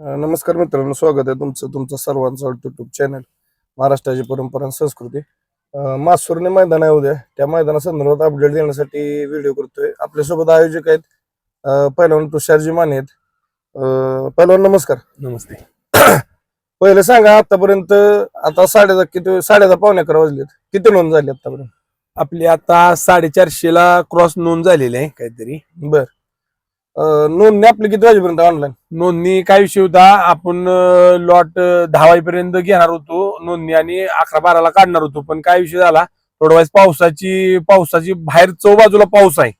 नमस्कार मित्रांनो स्वागत आहे तुमचं तुमचं सर्वांचं युट्यूब चॅनल महाराष्ट्राची परंपरा आणि संस्कृती. अं, मासुर्णे मैदान आहे उद्या. त्या मैदानासंदर्भात अपडेट देण्यासाठी व्हिडिओ करतोय. आपल्यासोबत आयोजक आहेत पहिलवान तुषारजी माने आहेत. पहिलवान नमस्कार. नमस्ते. पहिले सांगा आतापर्यंत आता साडे किती साडे दहा पावणे अकरा वाजलेत. किती नोंद झाली आतापर्यंत? आपली आता साडेचारशे ला क्रॉस नोंद झालेली आहे काहीतरी. बर. नोंदणी आपली किती वाजेपर्यंत ऑनलाईन नोंदणी काय विषय होता? आपण लॉट दहा वाजेपर्यंत घेणार होतो नोंदणी आणि अकरा बाराला काढणार होतो. पण काय विषय झाला? थोडा वेळेस पावसाची पावसाची बाहेर चौ बाजूला पाऊस आहे.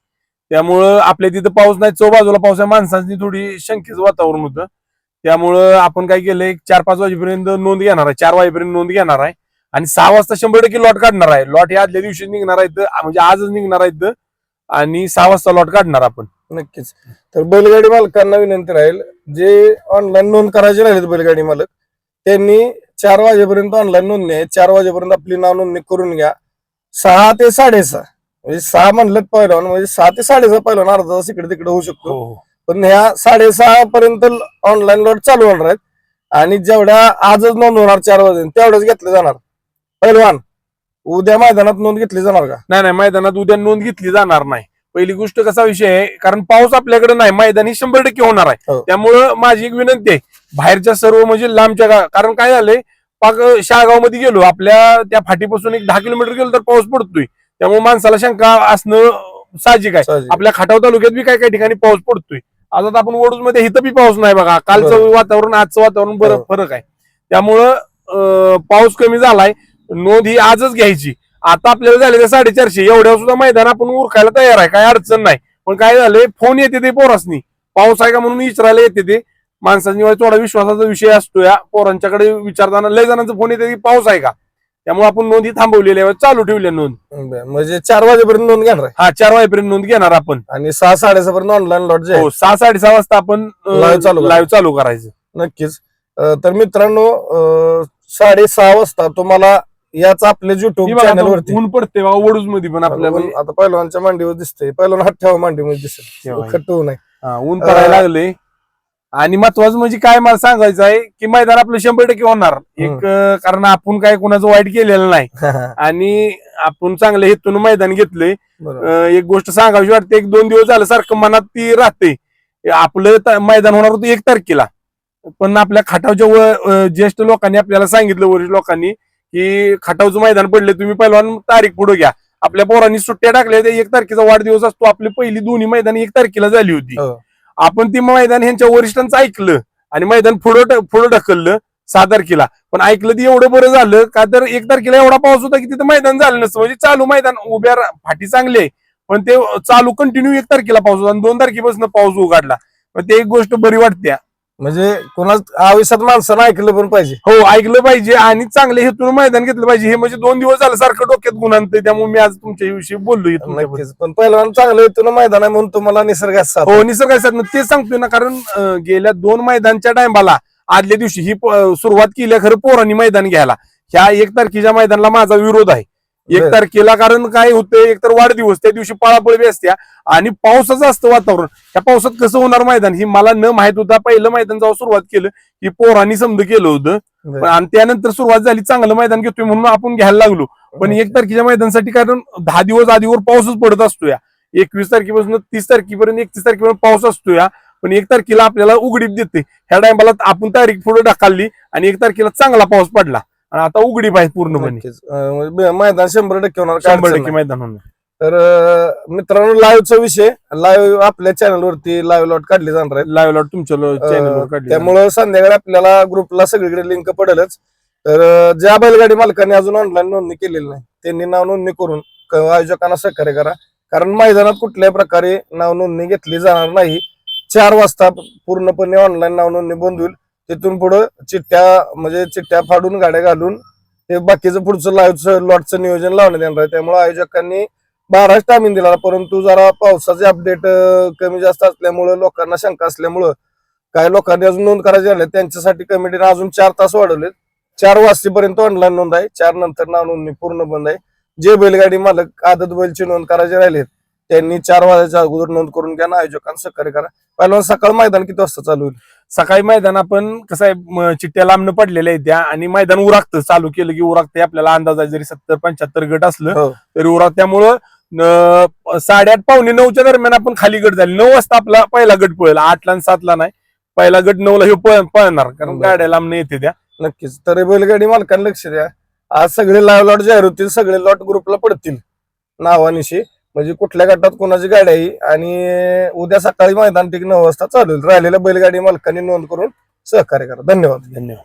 त्यामुळं आपल्या तिथं पाऊस नाही चौबाजूला पाऊस आहे. माणसांची थोडी शंकेचं वातावरण होतं. त्यामुळं आपण काय केलं एक चार पाच वाजेपर्यंत नोंद घेणार आहे. चार वाजेपर्यंत नोंद घेणार आहे. आणि सहा वाजता शंभर टक्के लॉट काढणार आहे. लॉट हे आदल्या दिवशी निघणार आहेत म्हणजे आजच निघणार आहेत. आणि सहा वाजता लॉट काढणार आपण. नक्कीच. तर बैलगाडी मालकांना विनंती राहील जे ऑनलाईन नोंद करायचे राहिले बैलगाडी मालक त्यांनी चार वाजेपर्यंत ऑनलाईन नोंदणी आहे. चार वाजेपर्यंत आपली नाव नोंदणी करून घ्या. सहा ते साडेसहा म्हणजे सहा म्हणलं पहिलं म्हणजे सहा ते साडेसहा पहिलं अर्धा तास इकडे तिकडे होऊ शकतो. पण ह्या साडेसहा पर्यंत ऑनलाईन लॉट चालू होणार आहेत. आणि जेवढ्या आजच नोंद होणार चार वाजे तेवढ्याच घेतले जाणार. पहिलवान उद्या मैदानात नोंद घेतली जाणार का? नाही नाही मैदानात उद्या नोंद घेतली जाणार नाही. पहिली गोष्ट कसा विषय आहे? कारण पाऊस आपल्याकडे नाही मैदानी शंभर टक्के होणार आहे. हो. त्यामुळं माझी एक विनंती आहे बाहेरच्या सर्व म्हणजे लांबच्या गा- कारण काय झालंय पाक शाळगावमध्ये गेलो आपल्या त्या फाटीपासून एक दहा किलोमीटर गेलो तर पाऊस पडतोय. त्यामुळे माणसाला शंका असणं साहजिक आहे. साहजिक. आपल्या खाटाव तालुक्यात बी काही काही ठिकाणी पाऊस पडतोय. आज आता आपण वडूजमध्ये इथं बी पाऊस नाही बघा. कालचं बरोबर. वातावरण आजचं वातावरण बरं हो. फरक आहे. त्यामुळं अं, पाऊस कमी झालाय. नोंद ही आजच घ्यायची. आता आपल्याला झाले ते साडेचारशे. एवढ्या सुद्धा मैदान आपण उरकायला तयार आहे. काय अडचण नाही. पण काय झालंय फोन येते ते पोरासनी. पाऊस आहे का म्हणून विचारायला येते ते. माणसांनी थोडा विश्वासाचा विषय असतो या. पोरांच्याकडे विचारताना लय जणांचा फोन येते की पाऊस आहे का? त्यामुळे आपण नोंदी थांबवलेल्या आहे चालू ठेवल्या नोंद. म्हणजे चार वाजेपर्यंत नोंद घेणार हा चार वाजेपर्यंत नोंद घेणार आपण. आणि सहा साडेसहा पर्यंत ऑनलाईन लॉट हो सहा साडेसहा वाजता आपण Live चालू. लाईव्ह चालू करायचं. नक्कीच. तर मित्रांनो साडेसहा वाजता तुम्हाला याच आपल्या युट्यूब चॅनल वरती. ऊन पडते बघा वडूजमध्ये पण आपल्याला. आता पहिलवानच्या मांडीवर दिसतंय. पहिलवान हात ठेवा मांडीमध्ये ठेवा. खट्टू नाही हा, ऊन पडायला लागले आणि महत्वाचं म्हणजे काय मला सांगायचं आहे की मैदान आपलं शंभर टक्के होणार. एक अं, कारण आपण काय कुणाचं वाईट केलेलं नाही. आणि आपण चांगल्या हेतून मैदान बरोबर. अं, एक गोष्ट सांगावी वाटते एक दोन दिवस झालं सारखं मनात ती राहते आपलं त- मैदान होणार होतं एक तारखेला. पण आपल्या खटावच्या व- अं, ज्येष्ठ लोकांनी आपल्याला सांगितलं वरिष्ठ लोकांनी की खटावचं मैदान पडले तुम्ही पहिलवान तारीख पुढे घ्या. आपल्या पोरांनी सुट्ट्या टाकल्या त्या एक तारखेचा वाढदिवस असतो. आपली पहिली दोन्ही मैदान एक तारखेला झाली होती. हो. आपण ती मैदान ह्यांच्या वरिष्ठांचं ऐकलं आणि मैदान पुढं पुढं ढकललं सहा तारखेला. पण ऐकलं ती एवढं बरं झालं का तर एक तारखेला एवढा पाऊस होता की तिथं मैदान झालं नसतं. म्हणजे चालू मैदान उभ्या फाटी चांगली आहे. पण ते चालू कंटिन्यू एक तारखेला पाऊस होता आणि दोन तारखेपासून पाऊस उघडला. पण ते एक गोष्ट बरी वाटते. म्हणजे कोणाच आयुष्यात माणसानं ऐकलं पण पाहिजे. हो ऐकलं पाहिजे आणि चांगले हेतून मैदान घेतलं पाहिजे. हे म्हणजे दोन दिवस झालं सारखं डोक्यात गुन्हा त्यामुळे मी आज तुमच्या विषयी बोललो इथून नक्कीच. पण पहिलवान चांगलं येतो मैदान आहे म्हणून तुम्हाला निसर्गात साथ हो निसर्ग साधनं तेच सांगतोय ना कारण अं, गेल्या दोन मैदानच्या टायमाला आदल्या दिवशी ही प- सुरुवात केली खरं पोरांनी मैदान घ्यायला. ह्या एक तारखेच्या मैदानाला माझा विरोध आहे. एक. तारखेला कारण काय होतंय एक तर वाढदिवस त्या दिवशी पळापळ बी असत्या आणि पावसाचं असतं वातावरण. त्या पावसात कसं होणार मैदान? ही मला न माहीत होता पहिलं मैदान जेव्हा सुरुवात केलं की पोरांनी समज केलं होतं. आणि त्यानंतर सुरुवात झाली चांगलं मैदान घेतोय म्हणून आपण घ्यायला लागलो. पण एक तारखेच्या मैदानासाठी कारण दहा दिवस आधीवर पाऊसच पडत असतो या एकवीस तारखेपासून तीस तारखेपर्यंत एकतीस तारखेपर्यंत पाऊस असतो या पण एक तारखेला आपल्याला उघडीप देते ह्या टायमाला आपण तारीख पुढे ढकलली आणि एक तारखेला चांगला पाऊस पडला. आणि आता उघडीप आहे पूर्णपणे नक्कीच. अं, म्हणजे मैदान शंभर टक्के होणार काय शंभर अडचण टक्के नाही. मैदान होणार. तर अं, मित्रांनो लाईव्हचा विषय. लाईव्ह आपल्या चॅनल वरती लाईव्ह लॉट काढली जाणार आहे लाईव्ह लॉट तुमच्या चॅनलवर अं, काढली त्यामुळं संध्याकाळी आपल्याला ग्रुपला सगळीकडे लिंक पडेलच. तर अं, ज्या बैलगाडी मालकांनी अजून ऑनलाईन नोंदणी केलेली नाही त्यांनी नाव नोंदणी करून क- आयोजकांना सहकार्य करा. कारण मैदानात कुठल्याही प्रकारे नाव नोंदणी घेतली जाणार नाही. चार वाजता पूर्णपणे ऑनलाईन नाव नोंदणी बंद होईल. तिथून पुढं चिठ्ठ्या म्हणजे चिठ्ठ्या फाडून गाड्या घालून ते बाकीचं पुढचं लाईव्हचं लॉटचं नियोजन लावण्यात येणार आहे. त्यामुळे आयोजकांनी बाराच टायमिंग दिला परंतु जरा पावसाचे अपडेट कमी जास्त असल्यामुळं लोकांना शंका असल्यामुळं काही लोकांनी अजून नोंद करायची झाली. त्यांच्यासाठी कमिटीने अजून चार तास वाढवले चार वाजतेपर्यंत ऑनलाईन नोंद आहे. चार नंतर ना नोंदणी पूर्ण बंद आहे. जे बैलगाडी मालक आदत बैलची नोंद करायची राहिलेत त्यांनी चार वाजायच्या अगोदर नोंद करून घ्या ना आयोजकांना सहकार्य करा. पहिला सकाळ मैदान किती वाजता चालू होईल? सकाळी मैदान आपण कसं आहे चिठ्ठ्या लांबनं पडलेल्या आहेत त्या आणि मैदान उरागतं चालू केलं की उरागते आपल्याला अंदाज आहे जरी सत्तर पंच्याहत्तर गट असलं हो. तरी उराग त्यामुळं साडेआठ पावणे नऊच्या दरम्यान आपण खाली गट झाली. नऊ वाजता आपला पहिला गट पळेल. आठला आणि सातला नाही. पहिला गट नऊला हे पळ- पळणार. कारण. गाड्या लांबनं येते त्या. नक्कीच. तर बैलगाडी मालकांना लक्ष द्या. आज सगळे लाईव्ह लॉट जाहीर होतील. सगळे लॉट ग्रुपला पडतील. नावानिशी. म्हणजे कुठल्या गटात कोणाची गाडी आहे आणि उद्या सकाळी मैदान ठीक नऊ वाजता चालू राहिलेल्या बैलगाडी मालकांनी नोंद करून सहकार्य करा. धन्यवाद. धन्यवाद.